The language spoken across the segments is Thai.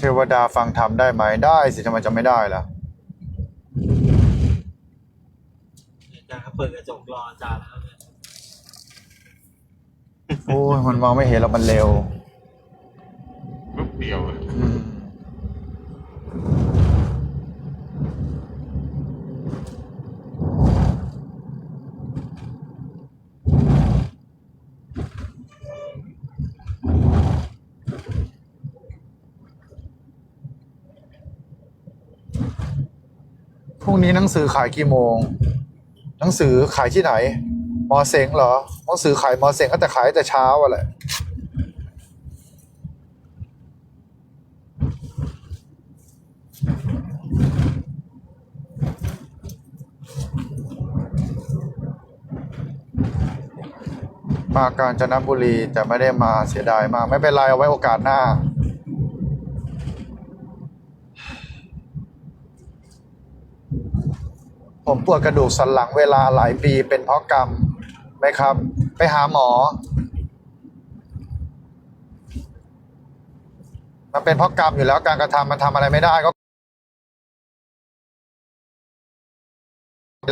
เทวดาฟังธรรมได้ไหมได้สิทำไมจะไม่ได้ล่ะอาจารย์เขาเปิดกระจกรออาจารย์แล้วเนี่ยโอ้ยมันมองไม่เห็นแล้วมันเร็ว ปุ๊บเดียวเลยอืม รุ่งนี้หนังสือขายกี่โมง หนังสือขายที่ไหน มอเสงเหรอ หนังสือขายมอเสงก็แต่ขายแต่เช้าอะแหละมากาญจนบุรีแต่ไม่ได้มาเสียดายมาก ไม่เป็นไรเอาไว้โอกาสหน้า ผมปวดกระดูกสันหลังเวลาหลายปีเป็นเพราะกรรมไหมครับ ไปหาหมอ มันเป็นเพราะกรรมอยู่แล้วการกระทำมันทำอะไรไม่ได้ก็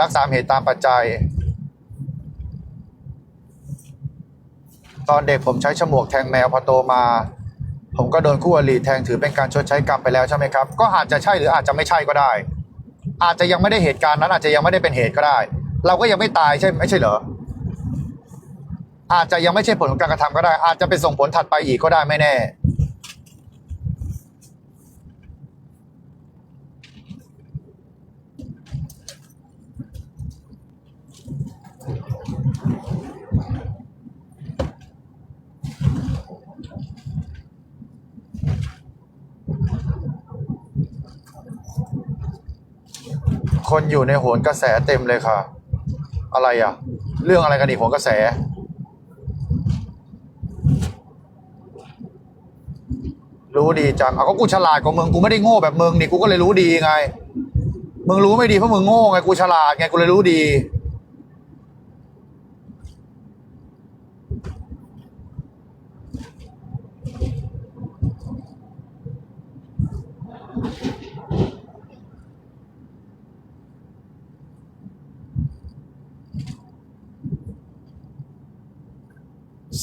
รักษาเหตุตามปัจจัย ตอนเด็กผมใช้ฉมวกแทงแมวพอโตมา ผมก็โดนคู่อริแทงถือเป็นการชดใช้กรรมไปแล้วใช่ไหมครับ ก็อาจจะใช่หรืออาจจะไม่ใช่ก็ได้ อาจจะยังไม่ได้เหตุการณ์นั้น อาจจะยังไม่ได้เป็นเหตุก็ได้ เราก็ยังไม่ตายใช่ไม่ใช่เหรออาจจะยังไม่ใช่ผลของการกระทำก็ได้ อาจจะเป็นส่งผลถัดไปอีกก็ได้ไม่แน่ คนอยู่ในโหนกระแสเต็มเลยค่ะ อะไรอะ เรื่องอะไรกันอีกโหนกระแส รู้ดีจังเอาก็กูฉลาดกว่ามึงกูไม่ได้โง่แบบมึงนี่กูก็เลยรู้ดีไง มึงรู้ไม่ดีเพราะมึงโง่ไงกูฉลาดไงกูเลยรู้ดี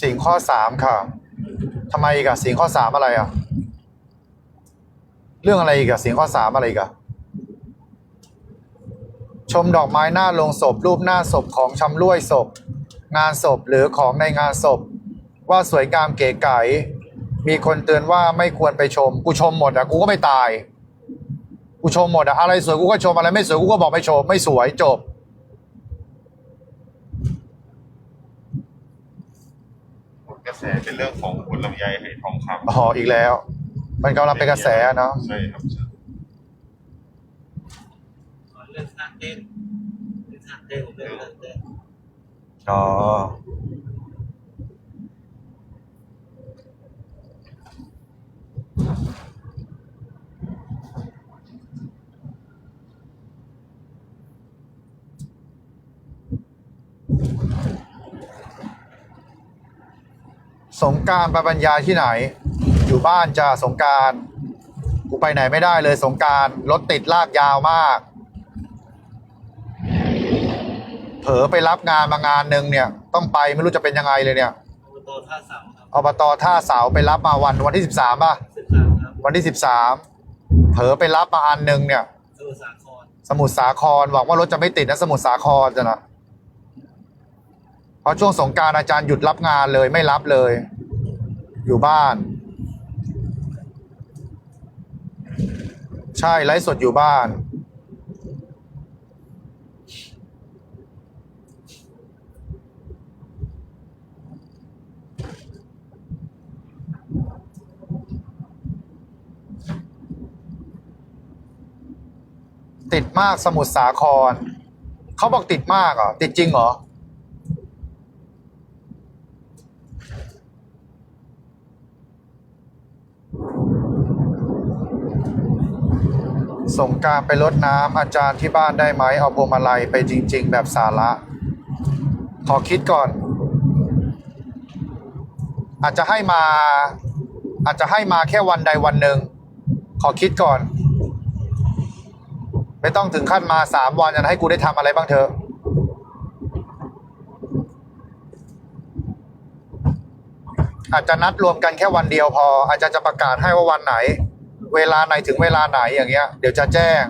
สิ่งข้อสามค่ะทำไมอีกอะสิ่งข้อสามอะไรอะเรื่องอะไรอีกอะสิ่งข้อสามอะไรอีกอะชมดอกไม้หน้าโลงศพ รูปหน้าศพของชำร่วยศพ งานศพหรือของในงานศพ ว่าสวยงามเก๋ไก๋มีคนเตือนว่าไม่ควรไปชม กูชมหมดอะกูก็ไม่ตาย กูชมหมดอะอะไรสวยกูก็ชมอะไรไม่สวยกูก็บอกไม่ชม ไม่สวยจบ ผลกระแสเป็นเรื่องของคุณลำไยไหทองคำอ๋ออีกแล้ว มันกำลังเป็นกระแสเนาะใช่ครับใช่ขอเรื่องท่าเต้นเรื่องท่าเต้นเรื่องท่าเต้นอ๋อ งกรารไปบรรยายที่ไหน อยู่บ้านจ้าสงกรารกูไปไหนไม่ได้เลยสงกรารรถติดลากยาวมาก เผลอไปรับงานมางานหนึ่งเนี่ย ต้องไปไม่รู้จะเป็นยังไงเลยเนี่ยอบตท่าเสาครับอบตท่าเสาไปรับมาวันวันที่สิบสามป่ะสิบสามครับวันที่สิบสามเผลอไปรับมาอันหนึ่งเนี่ย สมุทรสาครสมุทรสาครหวังว่ารถจะไม่ติดนะสมุทรสาครจะนะเพราะช่วงสงกรารอาจารย์หยุดรับงานเลยไม่รับเลย อยู่บ้าน ใช่ไลฟ์สดอยู่บ้าน ติดมากสมุทรสาคร เขาบอกติดมากเหรอ ติดจริงเหรอ ส่งการไปรดน้ำอาจารย์ที่บ้านได้ไหมเอาพวงมาลัยไปจริง ๆ แบบสาระ ขอคิดก่อน อาจจะให้มา อาจจะให้มาแค่วันใดวันหนึ่งขอคิดก่อน ไม่ต้องถึงขั้นมาสามวันจะให้กูได้ทำอะไรบ้างเถอะอาจจะนัดรวมกันแค่วันเดียวพอ อาจจะจะประกาศให้ว่าวันไหน เวลาไหนถึงเวลาไหนอย่างเงี้ย เดี๋ยวจะแจ้ง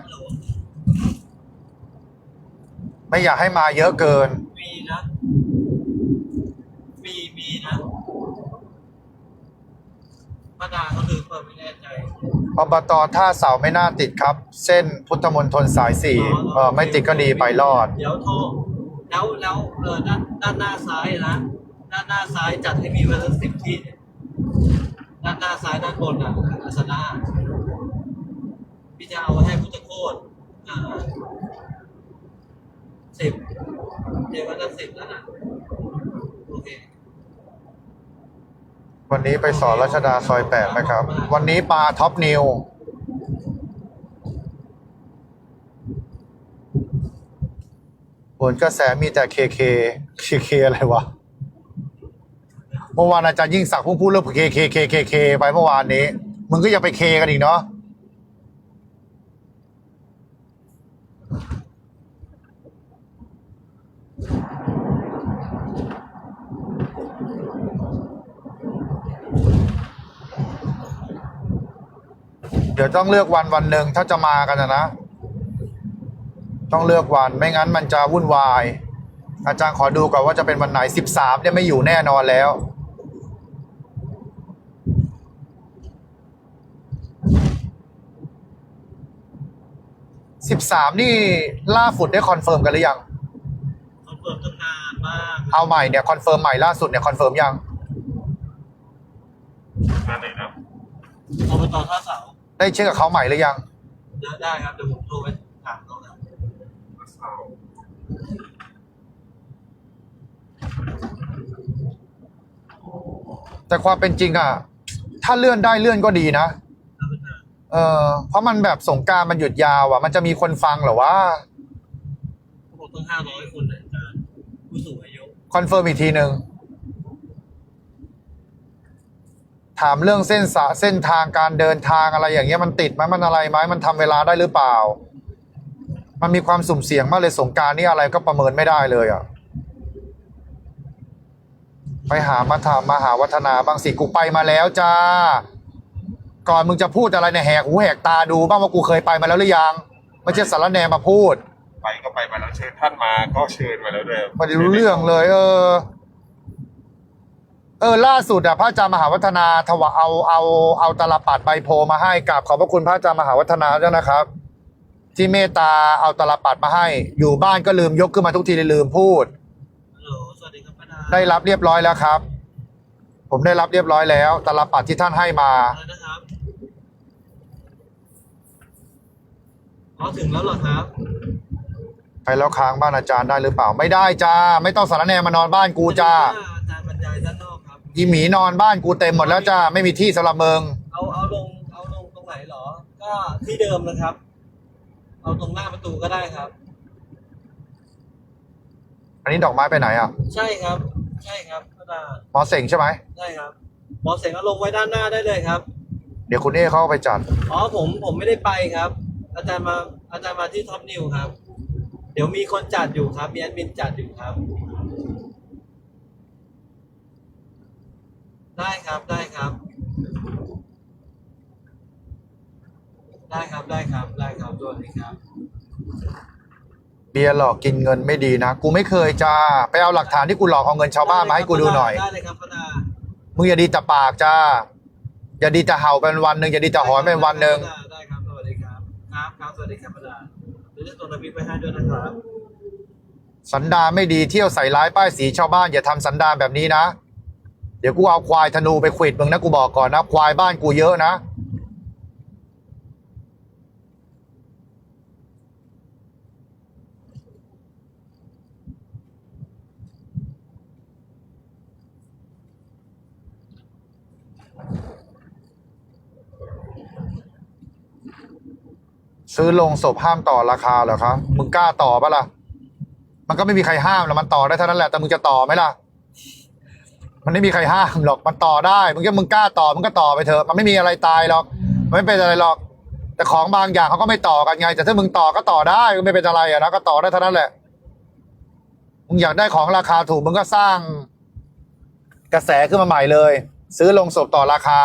ไม่อยากให้มาเยอะเกิน มีนะ มี มีนะป้าดาเขาลืมเปิดไม่แน่ใจ อบตท่าเสาไม่น่าติดครับ เส้นพุทธมณฑลสายสี่เออไม่ติดก็ดีไปรอด เดี๋ยวโทรแล้วแล้วเออด้านด้านหน้าซ้ายนะ ด้านหน้าซ้ายจัดให้มีไวันละสิบที่ ด้านหน้าซ้ายด้านบนอะอาสนะ พี่จะเอาให้พุทธโคตอ่าสิบเดี๋ยววันละสิบแล้วนะโอเควันนี้ไปสอนรัชดาซอยแปดไหมครับ วันนี้ปลาท็อปนิวผลกระแสมีแต่เคเคเคเคอะไรวะ เมื่อวานอาจารย์ยิ่งศักดิ์พิ่งพูดเรื่องเคเคเคเคเคไปเมื่อวานนี้ มึงก็อย่าไปเคกันอีกเนาะ เดี๋ยวต้องเลือกวันวันหนึ่งถ้าจะมากันนะนะ ต้องเลือกวันไม่งั้นมันจะวุ่นวาย อาจารย์ขอดูก่อนว่าจะเป็นวันไหนสิบสามเนี่ยไม่อยู่แน่นอนแล้วสิบสามนี่ล่าสุดได้คอนเฟิร์มกันหรือยังคอนเฟิร์มตั้งนานมากเอาใหม่เนี่ยคอนเฟิร์มใหม่ล่าสุดเนี่ยคอนเฟิร์มยังนั่นเองครับอบตท่าเสา ได้เช็คกับเขาใหม่หรือยัง ได้ได้ครับเดี๋ยวผมโทรไปถามเขาครับแต่ความเป็นจริงอะ ถ้าเลื่อนได้เลื่อนก็ดีนะท่านประธานเออเพราะมันแบบสงกรารมันหยุดยาวอะ มันจะมีคนฟังเหรอวะเขาบอกต้องห้าร้อยคนนะอาจารย์ผู้สูงอายุคอนเฟิร์มอีกทีหนึ่ง ถามเรื่องเส้นสะเส้นทางการเดินทางอะไรอย่างเงี้ยมันติดไหมมันอะไรไหมมันทำเวลาได้หรือเปล่า มันมีความสุ่มเสี่ยงมากเลยสงกรารนี่อะไรก็ประเมินไม่ได้เลยอะไปหามาถามมาหาวัฒนาบางสิกูไปมาแล้วจ้า ก่อนมึงจะพูดอะไรเนี่ยแหกหูแหกตาดูบ้างว่ากูเคยไปมาแล้วหรือยังไม่ใช่สารแหนมาพูด ไปก็ไปมาแล้วเชิญท่านมาก็เชิญมาแล้วด้วยไมันรู้เรื่องเลย เออ เออล่าสุดอะพระอาจารย์มหาวัฒนาถวะเอาเอาเอาตาลปัดใบโพมาให้กับขอบพระคุณพระอาจารย์มหาวัฒนาด้วยนะครับ ที่เมตตาเอาตาลปัดมาให้ อยู่บ้านก็ลืมยกขึ้นมาทุกทีเลยลืมพูดฮัลโหลสวัสดีครับป้าดาได้รับเรียบร้อยแล้วครับ ผมได้รับเรียบร้อยแล้วตาลปัดที่ท่านให้มาอะไรนะครับอ๋อถึงแล้วเหรอครับไปแล้วค้างบ้านอาจารย์ได้หรือเปล่า ไม่ได้จ้า ไม่ต้องสารแหนมานอนบ้านกูจ้าอาจา อกครับอีหมีนอนบ้านกูเต็มหมดแล้วจ้าไม่มีที่สำหรับมึงเอาเอาลงเอาลงตรงไหนเหรอ ก็ที่เดิมนะครับ เอาตรงหน้าประตูก็ได้ครับ อันนี้ดอกไม้ไปไหนอะใช่ครับ ใช่ครับป้าดาหมอเสงใช่ไหมใช่ครับหมอเสียงเอาลงไว้ด้านหน้าได้เลยครับเดี๋ยวคุณเอ้เขาเอาไปจัดอ๋อผมผมไม่ได้ไปครับ อาจารย์มาอาจารย์มาที่ท็อปนิวครับ เดี๋ยวมีคนจัดอยู่ครับมีแอดมินจัดอยู่ครับ ได้ครับได้ครับ ได้ครับได้ครับได้ครับสวัสดีครับ เบียร์หลอกกินเงินไม่ดีนะ กูไม่เคยจ้า ไปเอาหลักฐานที่กูหลอกเอาเงินชาวบ้านมาให้กูดูหน่อย ได้เลยครับป้าดามึงอย่าดีแต่ปากจ้า อย่าดีแต่เห่าเป็นวันหนึ่งอย่าดีแต่หอนเป็นวันหนึ่งได้ครับสวัสดีครับ ครับครับสวัสดีครับป้าดาเดี๋ยวจะตัวน้ำพริกไปให้ด้วยนะครับ สันดานไม่ดีเที่ยวใส่ร้ายป้ายสีชาวบ้านอย่าทำสันดานแบบนี้นะเดี๋ยวกูเอาควายธนูไปขวิดมึงนะกูบอกก่อนนะ ควายบ้านกูเยอะนะ ซื้อลงศพห้ามต่อราคาเหรอครับมึงกล้าต่อปะล่ะ มันก็ไม่มีใครห้ามหรอกมันต่อได้เท่านั้นแหละแต่มึงจะต่อไหมล่ะ มันไม่มีใครห้ามหรอกมันต่อได้มึงก็มึงกล้าต่อมึงก็ต่อไปเถอะมันไม่มีอะไรตายหรอกมันไม่เป็นอะไรหรอก แต่ของบางอย่างเขาก็ไม่ต่อกันไง แต่ถ้ามึงต่อก็ต่อได้ก็ไม่เป็นอะไรอะนะก็ต่อได้เท่านั้นแหละมึงอยากได้ของราคาถูกมึงก็สร้างกระแสขึ้นมาใหม่เลย ซื้อลงศพต่อราคา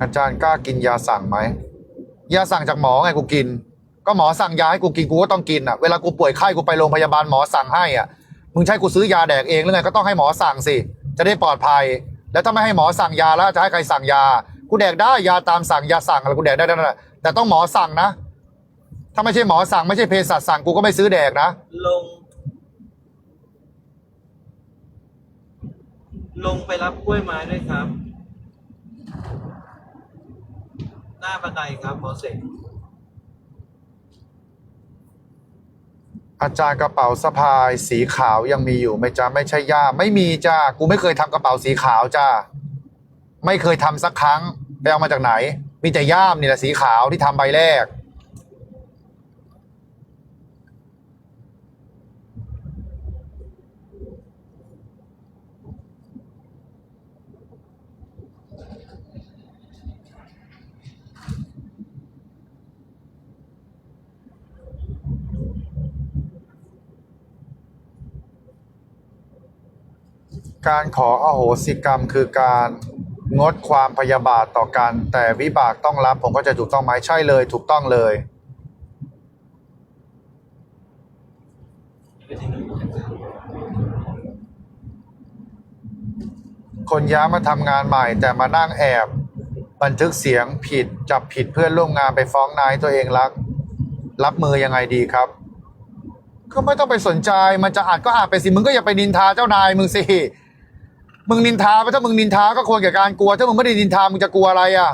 อาจารย์กล้ากินยาสั่งไหม ยาสั่งจากหมอไงกูกิน ก็หมอสั่งยาให้กูกินกูก็ต้องกินอะเวลากูป่วยไข้กูไปโรงพยาบาลหมอสั่งให้อะมึงใช้กูซื้อยาแดกเองหรือไงก็ต้องให้หมอสั่งสิ จะได้ปลอดภัย แล้วถ้าไม่ให้หมอสั่งยาแล้วจะให้ใครสั่งยา กูแดกได้ยาตามสั่งยาสั่งอะไรกูแดกได้นั่นแหละแต่ต้องหมอสั่งนะ ถ้าไม่ใช่หมอสั่งไม่ใช่เภสัชสั่งกูก็ไม่ซื้อแดกนะลง ลงไปรับกล้วยไม้ด้วยครับ ห น้าบันไดครับหมอเสกอาจารย์กระเป๋าสะพายสีขาวยังมีอยู่ไหมจ้าไม่ใช่ย่าไม่มีจ้ากูไม่เคยทำกระเป๋าสีขาวจ้าไม่เคยทำสักครั้งไปเอามาจากไหน มีแต่ย่ามนี่แหละสีขาวที่ทำใบแรก การขออโหสิกรรมคือการงดความพยาบาทต่อกัน แต่วิบากต้องรับผมก็จะถูกต้องไหมใช่เลยถูกต้องเลยคนย้ายมาทำงานใหม่แต่มานั่งแอบ บันทึกเสียงผิดจับผิดเพื่อนร่วมงานไปฟ้องนายตัวเองรัก รับมือยังไงดีครับ ก็ไม่ต้องไปสนใจมันจะอาจก็อาจไปสิมึงก็อย่าไปนินทาเจ้านายมึงสิ มึงนินทาไปถ้ามึงนินทาก็ควรแก่การกลัว ถ้ามึงไม่ได้นินทามึงจะกลัวอะไรอะ